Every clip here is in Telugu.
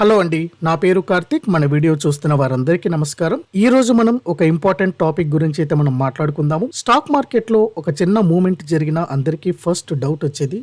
హలో అండి నా పేరు కార్తిక్. మన వీడియో చూస్తున్న వారందరికీ నమస్కారం. ఈ రోజు మనం ఒక ఇంపార్టెంట్ టాపిక్ గురించి అయితే మనం మాట్లాడుకుందాము. స్టాక్ మార్కెట్లో ఒక చిన్న మూమెంట్ జరిగిన అందరికీ ఫస్ట్ డౌట్ వచ్చేది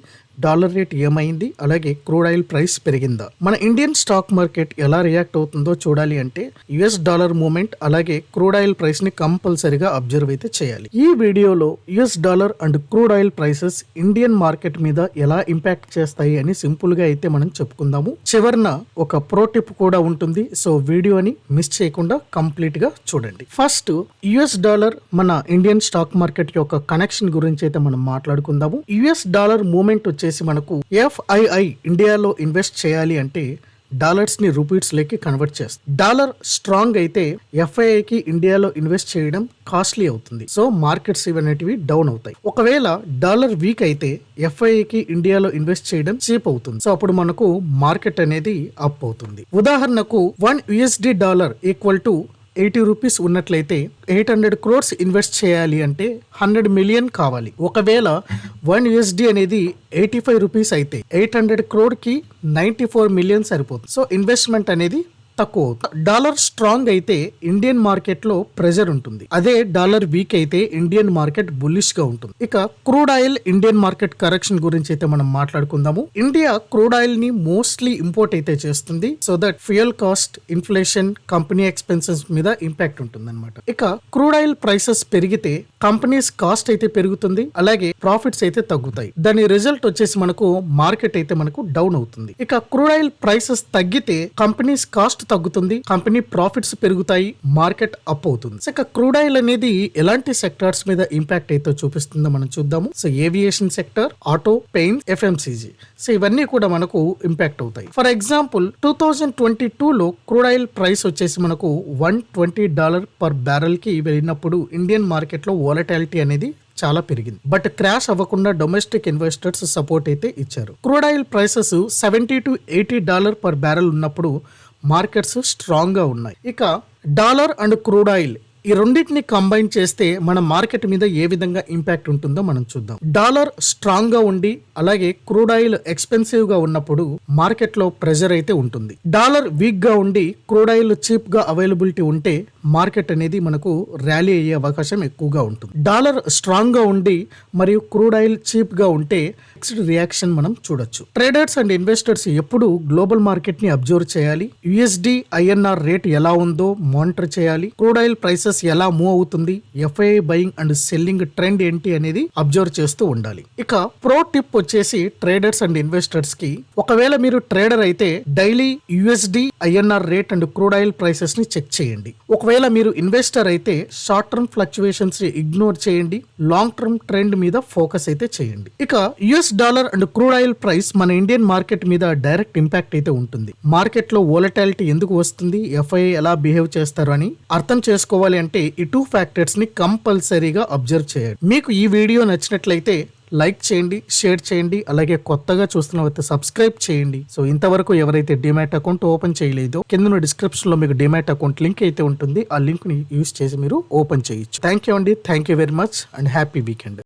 డాలర్ రేట్ ఏమైంది? అలాగే క్రూడ్ ఆయిల్ ప్రైస్ పెరిగిందా? మన ఇండియన్ స్టాక్ మార్కెట్ ఎలా రియాక్ట్ అవుతుందో చూడాలి అంటే యుఎస్ డాలర్ మూమెంట్ అలాగే క్రూడ్ ఆయిల్ ప్రైస్ని కంపల్సరిగా అబ్జర్వ్ అయితే చేయాలి. ఈ వీడియోలో US dollar and crude oil prices Indian market మీద ఎలా ఇంపాక్ట్ చేస్తాయి అని సింపుల్గా అయితే మనం చెప్పుకుందాము. చివరన ఒక ప్రో టిప్ కూడా ఉంటుంది. సో వీడియోని మిస్ చేయకుండా కంప్లీట్గా చూడండి. ఫస్ట్ యుఎస్ డాలర్ మన ఇండియన్ స్టాక్ మార్కెట్ యొక్క కనెక్షన్ గురించి అయితే మనం మాట్లాడుకుందాము. యుఎస్ డాలర్ మూమెంట్ చేసి మనకు ఎఫ్ఐఐ ఇండియాలో ఇన్వెస్ట్ చేయాలి అంటే డాలర్స్ని రూపీస్ లేకి కన్వర్ట్ చేస్తుంది. డాలర్ స్ట్రాంగ్ అయితే ఎఫ్ఐఐకి ఇండియాలో ఇన్వెస్ట్ చేయడం కాస్ట్లీ అవుతుంది. సో మార్కెట్స్ ఇవన్నిటివి డౌన్ అవుతాయి. ఒకవేళ డాలర్ వీక్ అయితే ఎఫ్ఐఐకి ఇండియాలో ఇన్వెస్ట్ చేయడం చీప్ అవుతుంది. సో అప్పుడు మనకు మార్కెట్ అనేది అప్ అవుతుంది. ఉదాహరణకు one USD dollar equal to eighty rupees ఉన్నట్లయితే ఎయిట్ హండ్రెడ్ క్రోర్స్ ఇన్వెస్ట్ చేయాలి అంటే హండ్రెడ్ మిలియన్ కావాలి. ఒకవేళ వన్ యుఎస్డి అనేది ఎయిటీ ఫైవ్ రూపీస్ అయితే ఎయిట్ హండ్రెడ్ క్రోర్కి నైంటీ ఫోర్ మిలియన్ సరిపోతుంది. సో ఇన్వెస్ట్మెంట్ అనేది తక్కువ అవుతుంది డాలర్ స్ట్రాంగ్ అయితే ఇండియన్ మార్కెట్లో ప్రెజర్ ఉంటుంది. అదే డాలర్ వీక్ అయితే ఇండియన్ మార్కెట్ బుల్లిష్గా ఉంటుంది. ఇక crude oil Indian market correction గురించి అయితే మనం మాట్లాడుకుందాము. ఇండియా క్రూడ్ ఆయిల్ని మోస్ట్లీ ఇంపోర్ట్ అయితే చేస్తుంది. So that fuel cost inflation company expenses మీద ఇంపాక్ట్ ఉంటుంది అనమాట ఇక క్రూడ్ ఆయిల్ ప్రైసెస్ పెరిగితే కంపెనీస్ కాస్ట్ అయితే పెరుగుతుంది అలాగే ప్రాఫిట్స్ అయితే తగ్గుతాయి. దాని రిజల్ట్ వచ్చేసి మనకు మార్కెట్ అయితే మనకు డౌన్ అవుతుంది. ఇక క్రూడ్ ఆయిల్ ప్రైసెస్ తగ్గితే కంపెనీస్ కాస్ట్ తగ్గుతుంది కంపెనీ ప్రాఫిట్స్ పెరుగుతాయి మార్కెట్ అప్ అవుతుంది. సో ఇక క్రూడ్ ఆయిల్ అనేది ఎలాంటి సెక్టార్స్ మీద ఇంపాక్ట్ అయితే చూపిస్తుందో మనం చూద్దాము. So aviation sector auto paint FMCG. So ఇవన్నీ కూడా మనకు ఇంపాక్ట్ అవుతాయి. For example two thousand twenty టూలో క్రూడ్ ఆయిల్ ప్రైస్ వచ్చేసి మనకు వన్ ట్వంటీ డాలర్ పర్ బ్యారెల్కి వెళ్ళినప్పుడు ఇండియన్ మార్కెట్లో వాలటాలిటీ అనేది చాలా పెరిగింది. బట్ క్రాష్ అవ్వకుండా డొమెస్టిక్ ఇన్వెస్టర్స్ సపోర్ట్ అయితే ఇచ్చారు. Crude oil prices seventy to eighty dollar per barrel ఉన్నప్పుడు మార్కెట్స్ స్ట్రాంగ్గా ఉన్నాయి. ఇక డాలర్ అండ్ క్రూడ్ ఆయిల్ ఈ రెండింటిని కంబైన్ చేస్తే మన మార్కెట్ మీద ఏ విధంగా ఇంపాక్ట్ ఉంటుందో మనం చూద్దాం. డాలర్ స్ట్రాంగ్గా ఉండి అలాగే క్రూడ్ ఆయిల్ ఎక్స్పెన్సివ్గా ఉన్నప్పుడు మార్కెట్లో ప్రెజర్ అయితే ఉంటుంది. డాలర్ వీక్గా ఉండి క్రూడ్ ఆయిల్ చీప్గా అవైలబిలిటీ ఉంటే మార్కెట్ అనేది మనకు ర్యాలీ అయ్యే అవకాశం ఎక్కువగా ఉంటుంది. డాలర్ స్ట్రాంగ్గా ఉండి మరియు క్రూడ్ ఆయిల్ చీప్గా ఉంటే మిక్స్డ్ రియాక్షన్ మనం చూడొచ్చు. ట్రేడర్స్ అండ్ ఇన్వెస్టర్స్ ఎప్పుడు గ్లోబల్ మార్కెట్ని అబ్జర్వ్ చేయాలి యుఎస్డి ఐఎన్ఆర్ రేట్ ఎలా ఉందో మానిటర్ చేయాలి? క్రూడ్ ఆయిల్ ప్రైసెస్ ఎలా మూవ్ అవుతుంది? FI buying and selling trend ఏంటి అనేది అబ్జర్వ్ చేస్తూ ఉండాలి. ఇక ప్రో టిప్ వచ్చేసి ట్రేడర్స్ అండ్ ఇన్వెస్టర్స్కి ఒకవేళ మీరు ట్రేడర్ అయితే daily USD INR rate and crude oil ప్రైసెస్ని check చేయండి. ఒకవేళ మీరు ఇన్వెస్టర్ అయితే షార్ట్ టర్మ్ ఫ్లక్చువేషన్స్ని ఇగ్నోర్ చేయండి. లాంగ్ టర్మ్ ట్రెండ్ మీద ఫోకస్ అయితే చేయండి. ఇక US dollar and crude oil price మన ఇండియన్ మార్కెట్ మీద డైరెక్ట్ ఇంపాక్ట్ అయితే ఉంటుంది. మార్కెట్లో వోలటాలిటీ ఎందుకు వస్తుంది? ఎఫ్ఐ ఎలా బిహేవ్ చేస్తారు అని అర్థం చేసుకోవాలి అంటే ఈ టూ ఫ్యాక్టర్స్ని కంపల్సరీగా అబ్జర్వ్ చేయండి మీకు ఈ వీడియో నచ్చినట్లయితే లైక్ చేయండి షేర్ చేయండి అలాగే కొత్తగా చూస్తున్న సబ్స్క్రైబ్ చేయండి. సో ఇంతవరకు ఎవరైతే డిమాట్ అకౌంట్ ఓపెన్ చేయలేదో కింద డిస్క్రిప్షన్లో మీకు డిమాట్ అకౌంట్ లింక్ అయితే ఉంటుంది. ఆ లింక్ని యూస్ చేసి మీరు ఓపెన్ చేయొచ్చు. థ్యాంక్ యూ అండి. Thank you very much and happy weekend